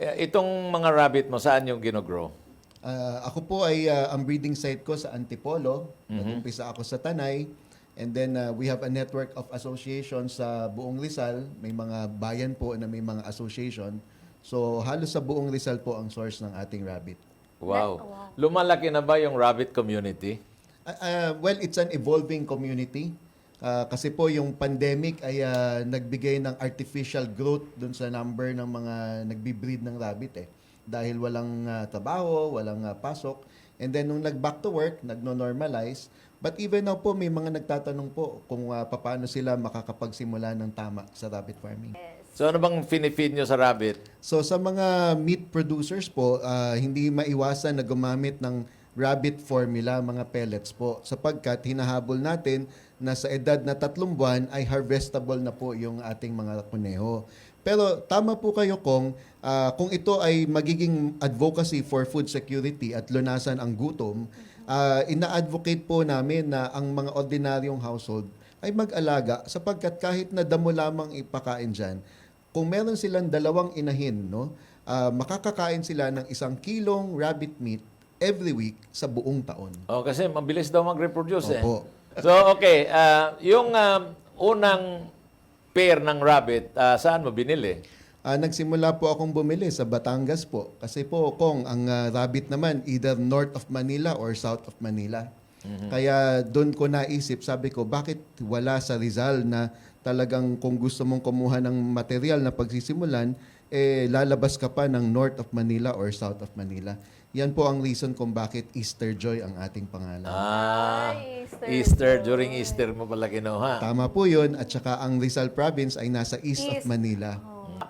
Eh, Itong mga rabbit mo, saan yung ginogrow? Ah, ako po ay ah, ang breeding site ko sa Antipolo. Nag-umpisa ako sa Tanay. And then ah, we have a network of associations sa buong Rizal. May mga bayan po na may mga association. So halos sa buong Rizal po ang source ng ating rabbit. Wow. Lumalaki na ba yung rabbit community? Ah, ah, well, it's an evolving community. Ah, kasi po yung pandemic ay ah, nagbigay ng artificial growth dun sa number ng mga nagbi-breed ng rabbit eh. Dahil walang ah, trabaho, walang ah, pasok. And then nung nag-back to work, nagno-normalize. But even now po, may mga nagtatanong po kung ah, paano sila makakapagsimula ng tama sa rabbit farming. So ano bang finifeed nyo sa rabbit? So sa mga meat producers po, ah, hindi maiwasan na gumamit ng rabbit formula, mga pellets po. Sapagkat hinahabol natin na sa edad na tatlong buwan ay harvestable na po yung ating mga kuneho. Pero tama po kayo kung ah, kung ito ay magiging advocacy for food security at lunasan ang gutom, ah, ina-advocate po namin na ang mga ordinaryong household ay mag-alaga sapagkat kahit na damo lamang ipakain dyan, kung meron silang dalawang inahin, no, ah, makakakain sila ng isang kilong rabbit meat every week sa buong taon. Oh, kasi mabilis daw mag-reproduce eh. Opo. So, okay. ah, yung ah, unang pair ng rabbit, ah, saan mo binili? Ah, nagsimula po akong bumili sa Batangas po. Kasi po, kung ang ah, rabbit naman, either north of Manila or south of Manila. Kaya doon ko naisip, sabi ko, bakit wala sa Rizal na talagang kung gusto mong kumuha ng material na pagsisimulan, eh lalabas ka pa ng north of Manila or south of Manila. Yan po ang reason kung bakit Easter Joy ang ating pangalan. Ah, Ay, Easter Easter. During Easter mo pala kinuha. Tama po yun. At saka ang Rizal Province ay nasa east, of East. Manila.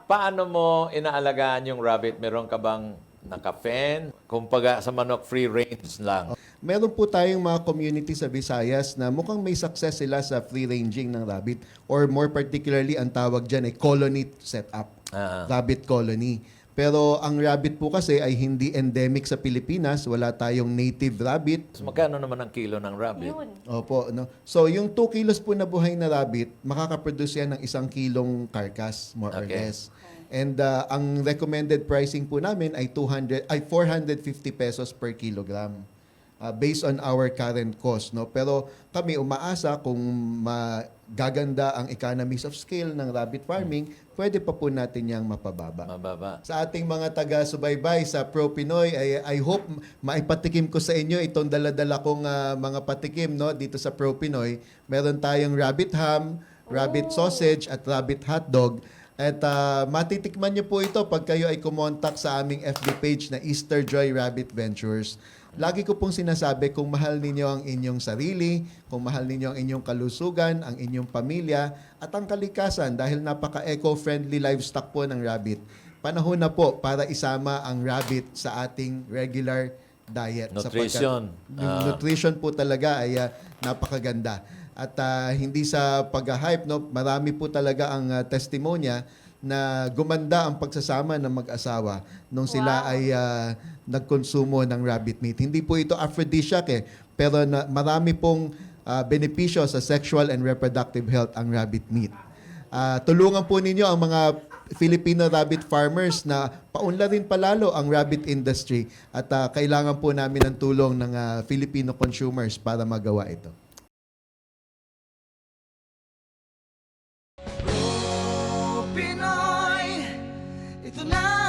Paano mo inaalagaan yung rabbit? Meron ka bang naka-fen? Kumbaga sa manok, free range lang. Meron po tayong mga community sa Visayas na mukhang may success sila sa free ranging ng rabbit or more particularly ang tawag dyan ay colony setup. Ah. Rabbit colony. Pero ang rabbit po kasi ay hindi endemic sa Pilipinas. Wala tayong native rabbit. So, magkano naman ang kilo ng rabbit? Yun. Opo, no. So yung 2 kilos po na buhay na rabbit, makakaproduce yan ng isang kilong carcass more or Okay. less. And uh, ang recommended pricing po namin ay 200 ay 450 pesos per kilogram. Uh, based on our current cost, no. Pero kami umaasa kung magaganda ang economies of scale ng rabbit farming, pwede pa po natin yang mapababa. Mababa. Sa ating mga taga-subaybay sa Pro Pinoy, I, I hope maipatikim ko sa inyo itong daladala kong ah, mga patikim no, dito sa Pro Pinoy. Meron tayong rabbit ham, rabbit sausage, at rabbit hotdog. At ah, matitikman nyo po ito pag kayo ay kumontak sa aming FB page na Easter Joy Rabbit Ventures. Lagi ko pong sinasabi kung mahal ninyo ang inyong sarili, kung mahal ninyo ang inyong kalusugan, ang inyong pamilya, at ang kalikasan dahil napaka-eco-friendly livestock po ng rabbit. Panahon na po para isama ang rabbit sa ating regular diet. Nutrition. Sapagkat yung nutrition po talaga ay ah, napakaganda. At ah, hindi sa pag-hype, no, marami po talaga ang ah, testimonya na gumanda ang pagsasama ng mag-asawa nung sila Wow. ay ah, nagkonsumo ng rabbit meat. Hindi po ito aphrodisiac eh, pero na, marami pong ah, benepisyo sa sexual and reproductive health ang rabbit meat. Ah, tulungan po ninyo ang mga Filipino rabbit farmers na paunlarin palalo ang rabbit industry at ah, kailangan po namin ng tulong ng ah, Filipino consumers para magawa ito. It's a night.